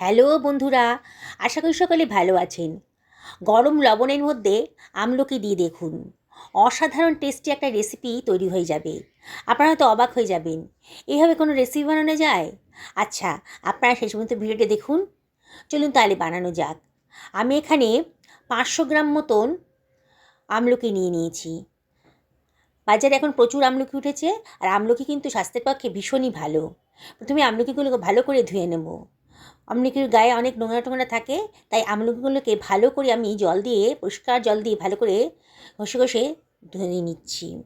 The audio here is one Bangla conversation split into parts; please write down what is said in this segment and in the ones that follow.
হ্যালো বন্ধুরা, আশা করি সকলে ভালো আছেন। গরম লবণের মধ্যে আমলকি দিয়ে দেখুন। অসাধারণ টেস্টি একটা রেসিপি তৈরি হয়ে যাবে। আপনারা হয়তো অবাক হয়ে যাবেন এইভাবে কোনো রেসিপি বানানো যায়? আচ্ছা আপনারা শেষ পর্যন্ত ভিডিওটা দেখুন। চলুন তাহলে বানানো যাক। আমি এখানে পাঁচশো গ্রাম মতন আমলকি নিয়ে নিয়েছি। বাজারে এখন প্রচুর আমলকি উঠেছে, আর আমলকি কিন্তু স্বাস্থ্যের পক্ষে ভীষণই ভালো। প্রথমে আমলকিগুলোকে ভালো করে ধুয়ে নেব। আমলকির গায়ে অনেক নোংরা টোংরা থাকে, তাই আমলকিগুলোকে ভালো করে আমি জল দিয়ে, পরিষ্কার জল দিয়ে ভালো করে ঘষে ঘষে ধুয়ে নিচ্ছি।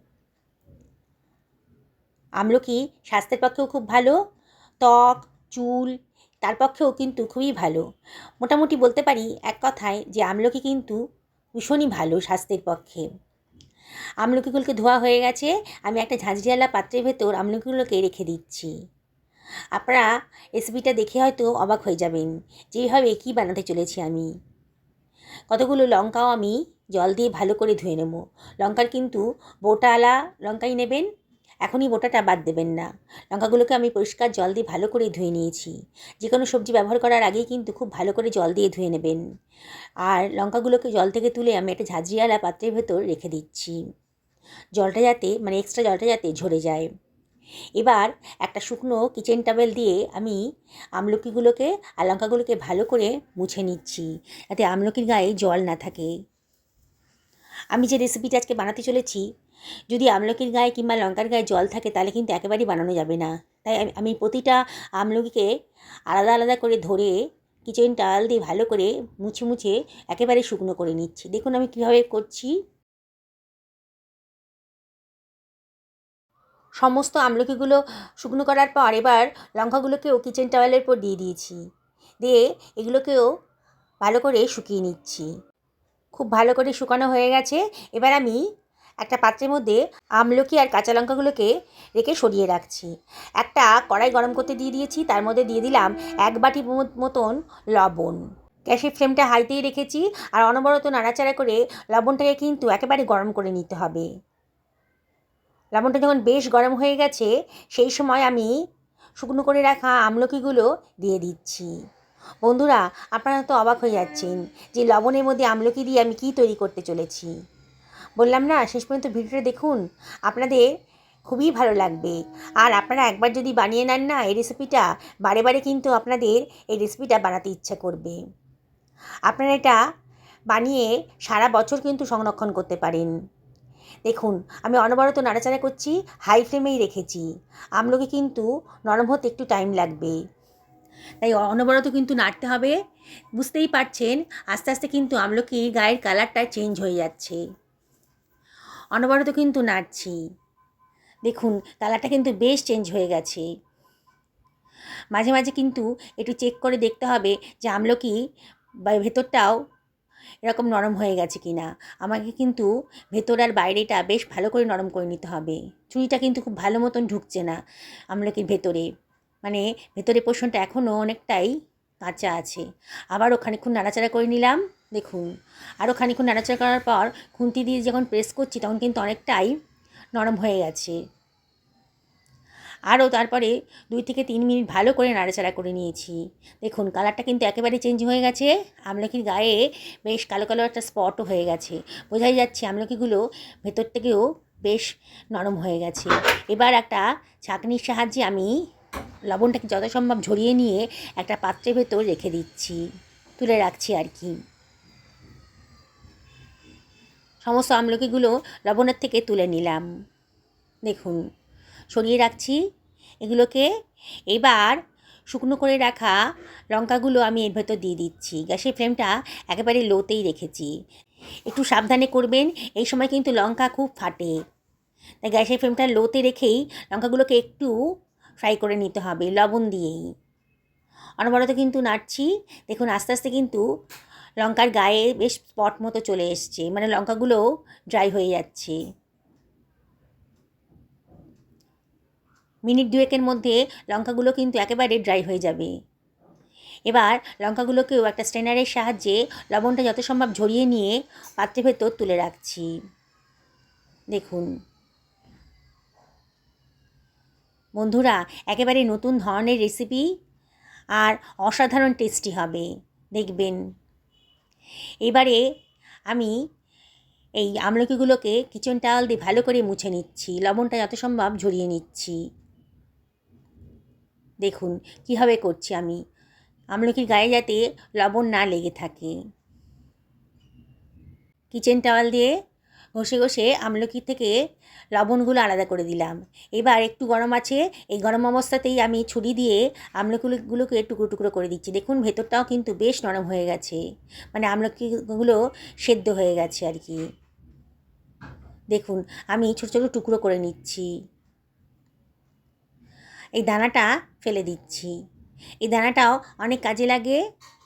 আমলকি স্বাস্থ্যের পক্ষেও খুব ভালো, ত্বক, চুল, তার পক্ষেও কিন্তু খুবই ভালো। মোটামুটি বলতে পারি এক কথায় যে আমলকি কিন্তু ভীষণই ভালো স্বাস্থ্যের পক্ষে। আমলকিগুলোকে ধোয়া হয়ে গেছে, আমি একটা ঝাঁঝরিয়ালা পাত্রের ভেতর আমলকিগুলোকে রেখে দিচ্ছি। আপনারা রেসিপিটা দেখে হয়তো অবাক হয়ে যাবেন যেভাবে কী বানাতে চলেছি আমি। কতগুলো লঙ্কাও আমি জল দিয়ে ভালো করে ধুয়ে নেব। লঙ্কার কিন্তু বোটালা লঙ্কাই নেবেন, এখনই বোটাটা বাদ দেবেন না। লঙ্কাগুলোকে আমি পরিষ্কার জল দিয়ে ভালো করে ধুয়ে নিয়েছি। যে কোনো সবজি ব্যবহার করার আগেই কিন্তু খুব ভালো করে জল দিয়ে ধুয়ে নেবেন। আর লঙ্কাগুলোকে জল থেকে তুলে আমি একটা ঝাঁঝরিয়ালা পাত্রের ভেতর রেখে দিচ্ছি। জলটা যাতে মানে এক্সট্রা জলটা যাতে ঝরে যায়। এবার একটা শুকনো কিচেন টাবেল দিয়ে আমি আমলকিগুলোকে আর লঙ্কাগুলোকে ভালো করে মুছে নিচ্ছি, যাতে আমলকির গায়ে জল না থাকে। আমি যে রেসিপিটা আজকে বানাতে চলেছি, যদি আমলকির গায়ে কিংবা লঙ্কার গায়ে জল থাকে, তাহলে কিন্তু একেবারেই বানানো যাবে না। তাই আমি প্রতিটা আমলকিকে আলাদা আলাদা করে ধরে কিচেন টাওয়াল দিয়ে ভালো করে মুছে মুছে একেবারে শুকনো করে নিচ্ছি। দেখুন আমি কীভাবে করছি। সমস্ত আমলকিগুলো শুকনো করার পর এবার লঙ্কাগুলোকেও কিচেন টাওয়েলের উপর দিয়ে দিয়েছি। দিয়ে এগুলোকেও ভালো করে শুকিয়ে নিচ্ছি। খুব ভালো করে শুকানো হয়ে গেছে। এবার আমি একটা পাত্রের মধ্যে আমলকি আর কাঁচা লঙ্কাগুলোকে রেখে সরিয়ে রাখছি। একটা কড়াই গরম করতে দিয়ে দিয়েছি, তার মধ্যে দিয়ে দিলাম এক বাটি মতন লবণ। গ্যাসের ফ্লেমটা হাইতেই রেখেছি আর অনবরত নাড়াচাড়া করে লবণটাকে কিন্তু একেবারে গরম করে নিতে হবে। লবণটা যখন বেশ গরম হয়ে গেছে, সেই সময় আমি শুকনো করে রাখা আমলকিগুলো দিয়ে দিচ্ছি। বন্ধুরা, আপনারা তো অবাক হয়ে যাচ্ছেন যে লবণের মধ্যে আমলকি দিয়ে আমি কী তৈরি করতে চলেছি। বললাম না, শেষ পর্যন্ত ভিডিওটা দেখুন, আপনাদের খুবই ভালো লাগবে। আর আপনারা একবার যদি বানিয়ে নেন না, এই রেসিপিটা বারে বারে কিন্তু আপনাদের এই রেসিপিটা বানাতে ইচ্ছা করবে। আপনারা এটা বানিয়ে সারা বছর কিন্তু সংরক্ষণ করতে পারেন। দেখুন, আমি অনবরত নাড়াচাড়া করছি হাই ফ্লেমেই রেখেছি। আমলকি কিন্তু নরম হতে একটু টাইম লাগবে। তাই অনবরত কিন্তু নাড়তে হবে। বুঝতেই পারছেন, আস্তে আস্তে কিন্তু আমলকি গায়ের কালারটা চেঞ্জ হয়ে যাচ্ছে। অনবরত কিন্তু নাড়ছি। দেখুন কালারটা কিন্তু বেশ চেঞ্জ হয়ে গেছে। মাঝে মাঝে কিন্তু একটু চেক করে দেখতে হবে যে আমলকি ভেতরটাও এরকম নরম হয়ে গেছে কি না? আমাকে কিন্তু ভেতর আর বাইরেটা বেশ ভালো করে নরম করে নিতে হবে। চুড়িটা কিন্তু খুব ভালো মতন ঢুকছে না আমলকির ভেতরে। মানে ভেতরে পোষণটা এখনও অনেকটাই কাঁচা আছে। আবারও খানিক্ষণ নাড়াচাড়া করে নিলাম, দেখুন। আরও খানিক্ষণ নাড়াচাড়া করার পর খুন্তি দিয়ে যখন প্রেস করছি তখন কিন্তু অনেকটাই নরম হয়ে গেছে। আরও তারপরে দুই থেকে তিন মিনিট ভালো করে নাড়াচাড়া করে নিয়েছি। দেখুন, কালারটা কিন্তু একেবারে চেঞ্জ হয়ে গেছে। আমলকির গায়ে বেশ কালো কালো একটা স্পটও হয়ে গেছে। বোঝাই যাচ্ছে আমলকিগুলো ভেতর থেকেও বেশ নরম হয়ে গেছে। এবার একটা ছাঁকনির সাহায্যে আমি লবণটাকে যত সম্ভব ঝরিয়ে নিয়ে একটা পাত্রের ভেতর রেখে দিচ্ছি। তুলে রাখছি আর কি। সমস্ত আমলকিগুলো লবণের থেকে তুলে নিলাম। দেখুন সরিয়ে রাখছি এগুলোকে। এবার শুকনো করে রাখা লঙ্কাগুলো আমি এর ভেতর দিয়ে দিচ্ছি। গ্যাসের ফ্লেমটা একেবারে লোতেই রেখেছি। একটু সাবধানে করবেন, এই সময় কিন্তু লঙ্কা খুব ফাটে। তাই গ্যাসের ফ্লেমটা লোতে রেখেই লঙ্কাগুলোকে একটু ফ্রাই করে নিতে হবে লবণ দিয়েই। অনবরত কিন্তু নাড়ছি। দেখুন আস্তে আস্তে কিন্তু লঙ্কার গায়ে বেশ স্পট মতো চলে এসছে। মানে লঙ্কাগুলো ড্রাই হয়ে যাচ্ছে। মিনিট দুয়েকের মধ্যে লঙ্কাগুলো কিন্তু একেবারে ড্রাই হয়ে যাবে। এবার লঙ্কাগুলোকেও একটা স্ট্রেনারের সাহায্যে লবণটা যত সম্ভব ঝরিয়ে নিয়ে পাত্রের ভেতর তুলে রাখছি। দেখুন। বন্ধুরা, একেবারে নতুন ধরনের রেসিপি আর অসাধারণ টেস্টি হবে। দেখবেন। এবারে আমি এই আমলকিগুলোকে কিচেন টাওয়াল দিয়ে ভালো করে মুছে নিচ্ছি। লবণটা যত সম্ভব ঝরিয়ে নিচ্ছি। দেখুন, কীভাবে করছি আমি? আমলকির গায়ে যাতে লবণ না লেগে থাকে। কিচেন টাওয়াল দিয়ে ঘষে ঘষে আমলকি থেকে লবণগুলো আলাদা করে দিলাম। এবার একটু গরম আছে, এই গরম অবস্থাতেই আমি ছুরি দিয়ে আমলকিগুলোকে টুকরো টুকরো করে দিচ্ছি। দেখুন, ভেতরটাও কিন্তু বেশ নরম হয়ে গেছে। মানে আমলকিগুলো সেদ্ধ হয়ে গেছে আর কি। দেখুন, আমি ছোটো ছোটো টুকরো করে নিচ্ছি। এই দানাটা ফেলে দিচ্ছি। এই দানাটাও অনেক কাজে লাগে,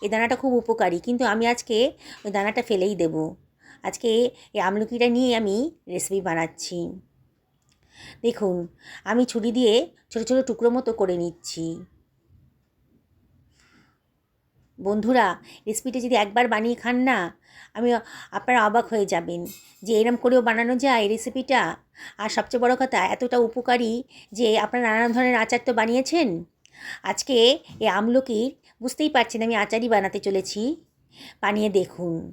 এই দানাটা খুব উপকারী। কিন্তু আমি আজকে ওই দানাটা ফেলেই দেব। আজকে এই আমলকিটা নিয়ে আমি রেসিপি বানাচ্ছি। দেখুন, আমি ছুরি দিয়ে ছোটো ছোটো টুকরো মতো করে নিচ্ছি। বন্ধুরা রেসিপিটা যদি একবার বানিয়ে খান না আমি, আপনারা অবাক হয়ে যাবেন যে এরম করেও বানানো যায় এই রেসিপিটা আর সবচেয়ে বড় কথা, এতটা উপকারী যে আপনারা নানান ধরনের আচার তো বানিয়েছেন। আজকে এই আমলকির, বুঝতেই পারছেন আমি আচারই বানাতে চলেছি। বানিয়ে দেখুন।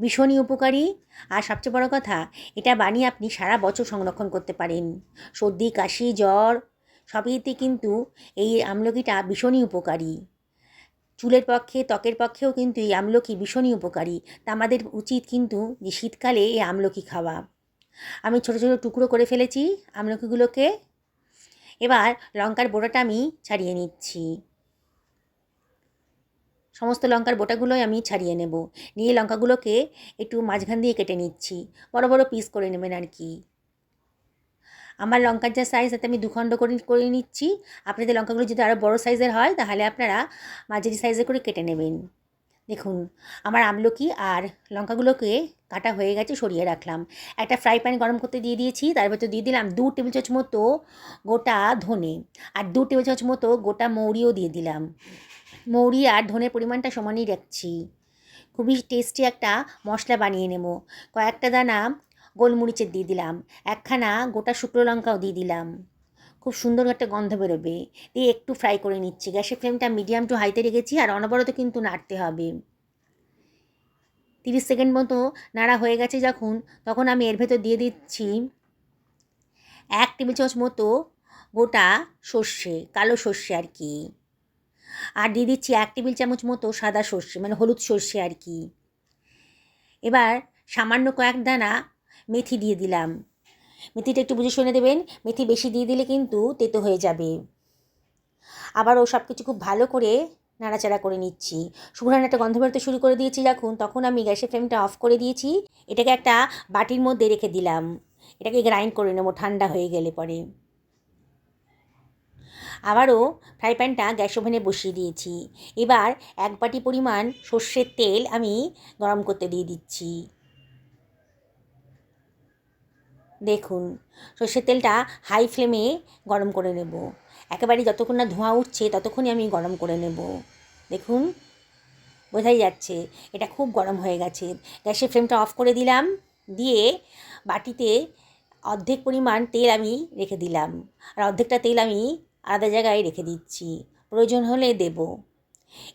ভীষণই উপকারী। আর সবচেয়ে বড় কথা, এটা বানিয়ে আপনি সারা বছর সংরক্ষণ করতে পারেন। সর্দি, কাশি, জ্বর, সবইতে কিন্তু এই আমলকিটা ভীষণই উপকারী। চুলের পক্ষে, ত্বকের পক্ষেও কিন্তু এই আমলকি ভীষণই উপকারী। তা আমাদের উচিত কিন্তু যে শীতকালে এই আমলকি খাওয়া। আমি ছোটো ছোটো টুকরো করে ফেলেছি আমলকিগুলোকে। এবার লঙ্কার বোটাটা আমি ছাড়িয়ে নিচ্ছি। সমস্ত লঙ্কার বোটাগুলোই আমি ছাড়িয়ে নেব। নিয়ে লঙ্কাগুলোকে একটু মাঝখান দিয়ে কেটে নিচ্ছি। বড় বড় পিস করে নেবেন আর কি। আমার লঙ্কার যা সাইজ তাতে আমি দুখণ্ড করে করে নিচ্ছি। আপনাদের লঙ্কাগুলো যদি আরও বড় সাইজের হয়, তাহলে আপনারা মাঝারি সাইজের করে কেটে নেবেন। দেখুন, আমার আমলকি আর লঙ্কাগুলোকে কাটা হয়ে গেছে, সরিয়ে রাখলাম। একটা ফ্রাই প্যান গরম করতে দিয়ে দিয়েছি, তার ভেতর দিয়ে দিলাম দু টেবিল চামচ মতো গোটা ধনে আর দু টেবিল চামচ মতো গোটা মৌরিও দিয়ে দিলাম। মৌরি আর ধনের পরিমাণটা সমানই রাখছি। খুবই টেস্টি একটা মশলা বানিয়ে নেব। কয়েকটা দানা গোলমরিচের দিয়ে দিলাম। একখানা গোটা শুকনো লঙ্কাও দিয়ে দিলাম। খুব সুন্দর একটা গন্ধ বেরোবে। দিয়ে একটু ফ্রাই করে নিচ্ছি। গ্যাসের ফ্লেমটা মিডিয়াম টু হাইতে রেখেছি আর অনবরত কিন্তু নাড়তে হবে। তিরিশ সেকেন্ড মতো নাড়া হয়ে গেছে যখন, তখন আমি এর ভেতর দিয়ে দিচ্ছি এক টেবিল চামচ মতো গোটা সর্ষে, কালো সর্ষে আর কি। আর দিয়ে দিচ্ছি এক টেবিল চামচ মতো সাদা সর্ষে মানে হলুদ সর্ষে আর কি। এবার সামান্য কয়েক দানা মেথি দিয়ে দিলাম। মেথিটা একটু বুঝে শুনে দেবেন, মেথি বেশি দিয়ে দিলে কিন্তু তেতো হয়ে যাবে। আবার ও সব কিছু খুব ভালো করে নাড়াচাড়া করে নিচ্ছি। শুকনো একটা গন্ধ বেরোতে শুরু করে দিয়েছি যখন, তখন আমি গ্যাসের ফ্লেমটা অফ করে দিয়েছি। এটাকে একটা বাটির মধ্যে রেখে দিলাম। এটাকে গ্রাইন্ড করে নেব, ঠান্ডা হয়ে গেলে পরে। আবারও ফ্রাই প্যানটা গ্যাস ওভেনে বসিয়ে দিয়েছি। এবার এক বাটি পরিমাণ সর্ষের তেল আমি গরম করতে দিয়ে দিচ্ছি। দেখুন, সর্ষের তেলটা হাই ফ্লেমে গরম করে নেব। একেবারে যতক্ষণ না ধোঁয়া উঠছে, ততক্ষণই আমি গরম করে নেব। দেখুন, বোঝাই যাচ্ছে, এটা খুব গরম হয়ে গেছে। গ্যাসের ফ্লেমটা অফ করে দিলাম, দিয়ে বাটিতে অর্ধেক পরিমাণ তেল আমি রেখে দিলাম। আর অর্ধেকটা তেল আমি আলাদা জায়গায় রেখে দিচ্ছি। প্রয়োজন হলে দেব।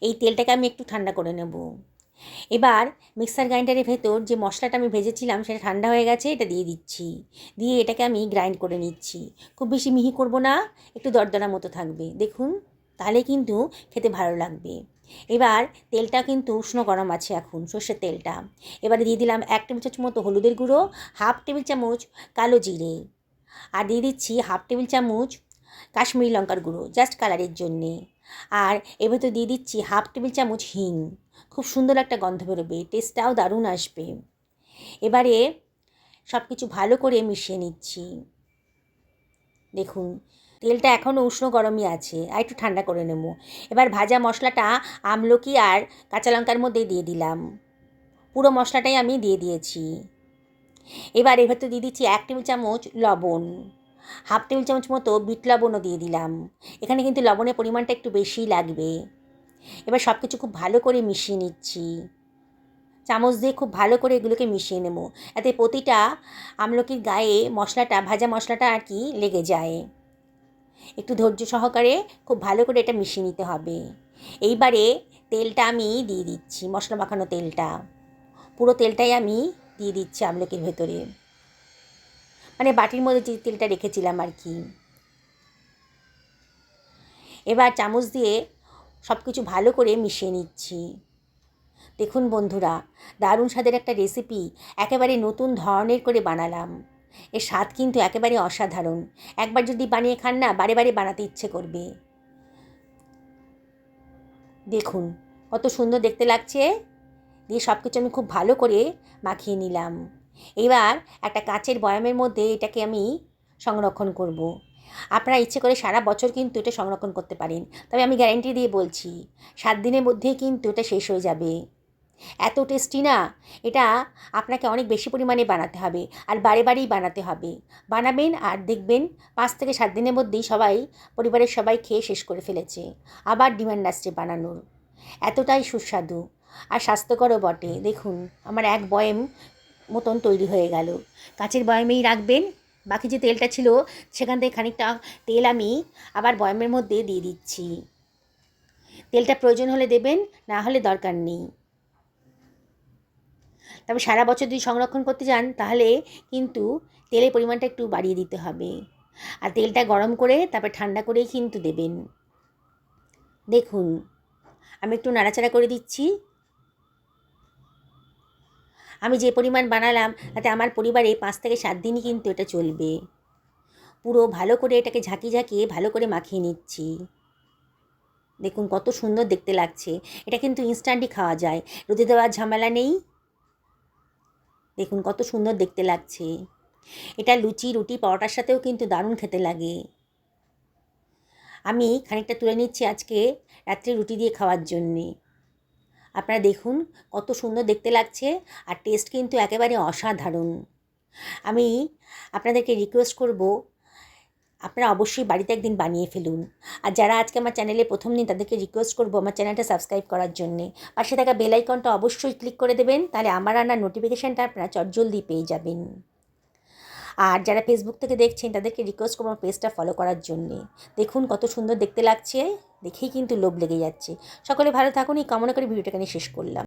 এই তেলটাকে আমি একটু ঠান্ডা করে নেব। এবার মিক্সার গ্রাইন্ডারের ভেতর যে মশলাটা আমি ভেজেছিলাম সেটা ঠান্ডা হয়ে গেছে, এটা দিয়ে দিচ্ছি। দিয়ে এটাকে আমি গ্রাইন্ড করে নিচ্ছি। খুব বেশি মিহি করব না, একটু দরদরা মতো থাকবে। দেখুন, তাহলে কিন্তু খেতে ভালো লাগবে। এবার তেলটা কিন্তু উষ্ণ গরম আছে এখন, সর্ষের তেলটা। এবারে দিয়ে দিলাম এক টেবিল চামচ মতো হলুদের গুঁড়ো, হাফ টেবিল চামচ কালো জিরে। আর দিয়ে দিচ্ছি হাফ টেবিল চামচ কাশ্মীরি লঙ্কার গুঁড়ো, জাস্ট কালারের জন্যে। আর এবার তো দিয়ে দিচ্ছি হাফ টেবিল চামচ হিং। খুব সুন্দর একটা গন্ধ বেরোবে টেস্টটাও দারুণ আসবে। এবারে সব কিছু ভালো করে মিশিয়ে নিচ্ছি। দেখুন, তেলটা এখনও উষ্ণ গরমই আছে, আর একটু ঠান্ডা করে নেব। এবার ভাজা মশলাটা আমলকি আর কাঁচা লঙ্কার মধ্যে দিয়ে দিলাম। পুরো মশলাটাই আমি দিয়ে দিয়েছি। এবার এবার তো দিয়ে দিচ্ছি এক টেবিল চামচ লবণ। হাফ টেবিল চামচ মতো বিট লবণও দিয়ে দিলাম। এখানে কিন্তু লবণের পরিমাণটা একটু বেশিই লাগবে। এবার সব কিছু খুব ভালো করে মিশিয়ে নিচ্ছি। চামচ দিয়ে খুব ভালো করে এগুলোকে মিশিয়ে নেব। এতে প্রতিটা আমলকির গায়ে মশলাটা, ভাজা মশলাটা আর কি লেগে যায়। একটু ধৈর্য সহকারে খুব ভালো করে এটা মিশিয়ে নিতে হবে। এইবারে তেলটা আমি দিয়ে দিচ্ছি, মশলা মাখানো তেলটা। পুরো তেলটাই আমি দিয়ে দিচ্ছি আমলকির ভেতরে। মানে বাটির মধ্যে যে তেলটা রেখেছিলাম আর কি। এবার চামচ দিয়ে সব কিছু ভালো করে মিশিয়ে নিচ্ছি। দেখুন বন্ধুরা, দারুণ স্বাদের একটা রেসিপি একেবারে নতুন ধরনের করে বানালাম। এর স্বাদ কিন্তু একেবারে অসাধারণ। একবার যদি বানিয়ে খান না, বারে বারে বানাতে ইচ্ছে করবে। দেখুন, কত সুন্দর দেখতে লাগছে। দিয়ে সব কিছু আমি খুব ভালো করে মাখিয়ে নিলাম। এবার একটা কাচের বয়ামের মধ্যে এটাকে আমি সংরক্ষণ করব। আপনারা ইচ্ছে করে সারা বছর কিন্তু এটা সংরক্ষণ করতে পারেন। তবে আমি গ্যারেন্টি দিয়ে বলছি, সাত দিনের মধ্যেই কিন্তু এটা শেষ হয়ে যাবে। এত টেস্টি না, এটা আপনাকে অনেক বেশি পরিমাণে বানাতে হবে আর বারে বারেই বানাতে হবে। বানাবেন আর দেখবেন পাঁচ থেকে সাত দিনের মধ্যেই সবাই, পরিবারের সবাই খেয়ে শেষ করে ফেলেছে। আবার ডিমান্ড আসছে বানানোর। এতটাই সুস্বাদু আর স্বাস্থ্যকরও বটে। দেখুন, আমার এক বয়েম মতন তৈরি হয়ে গেল। কাঁচের বয়ামেই রাখবেন। বাকি যে তেলটা ছিল, সেখান থেকে খানিকটা তেল আমি আবার বয়ামের মধ্যে দিয়ে দিচ্ছি। তেলটা প্রয়োজন হলে দেবেন, না হলে দরকার নেই। তবে সারা বছর যদি সংরক্ষণ করতে যান তাহলে কিন্তু তেলের পরিমাণটা একটু বাড়িয়ে দিতে হবে। আর তেলটা গরম করে, তারপর ঠান্ডা করেই কিন্তু দেবেন। দেখুন, আমি একটু নাড়াচাড়া করে দিচ্ছি। আমি যে পরিমাণ বানালাম, তাতে আমার পরিবারে পাঁচ থেকে সাত দিনই কিন্তু এটা চলবে। পুরো ভালো করে এটাকে ঝাঁকি ঝাঁকিয়ে ভালো করে মাখিয়ে নিচ্ছি। দেখুন কত সুন্দর দেখতে লাগছে। এটা কিন্তু ইনস্ট্যান্টই খাওয়া যায়। রোদে দেওয়ার ঝামেলা নেই। দেখুন কত সুন্দর দেখতে লাগছে। এটা লুচি, রুটি, পরোটার সাথেও কিন্তু দারুণ খেতে লাগে। আমি খানিকটা তুলে নিচ্ছি আজকে রাত্রে রুটি দিয়ে খাওয়ার জন্যে। আপনারা দেখুন, কত সুন্দর দেখতে লাগছে আর টেস্ট কিন্তু একেবারে অসাধারণ। আমি আপনাদেরকে রিকোয়েস্ট করব, আপনারা অবশ্যই বাড়িতে একদিন বানিয়ে ফেলুন। আর যারা আজকে আমার চ্যানেলে প্রথম দিন তাদেরকে রিকোয়েস্ট করব আমার চ্যানেলটা সাবস্ক্রাইব করার জন্যে। পাশে থাকা বেল আইকনটা অবশ্যই ক্লিক করে দেবেন, তাহলে আমার রান্নার নোটিফিকেশানটা আপনারা চটজলদি পেয়ে যাবেন। আর যারা ফেসবুক থেকে দেখছেন, তাদেরকে রিকোয়েস্ট করব আমার পেজটা ফলো করার জন্যে। দেখুন কত সুন্দর দেখতে লাগছে, দেখেই কিন্তু লোভ লেগে যাচ্ছে। সকলে ভালো থাকুন, এই কামনা করে ভিডিওটা নিয়ে শেষ করলাম।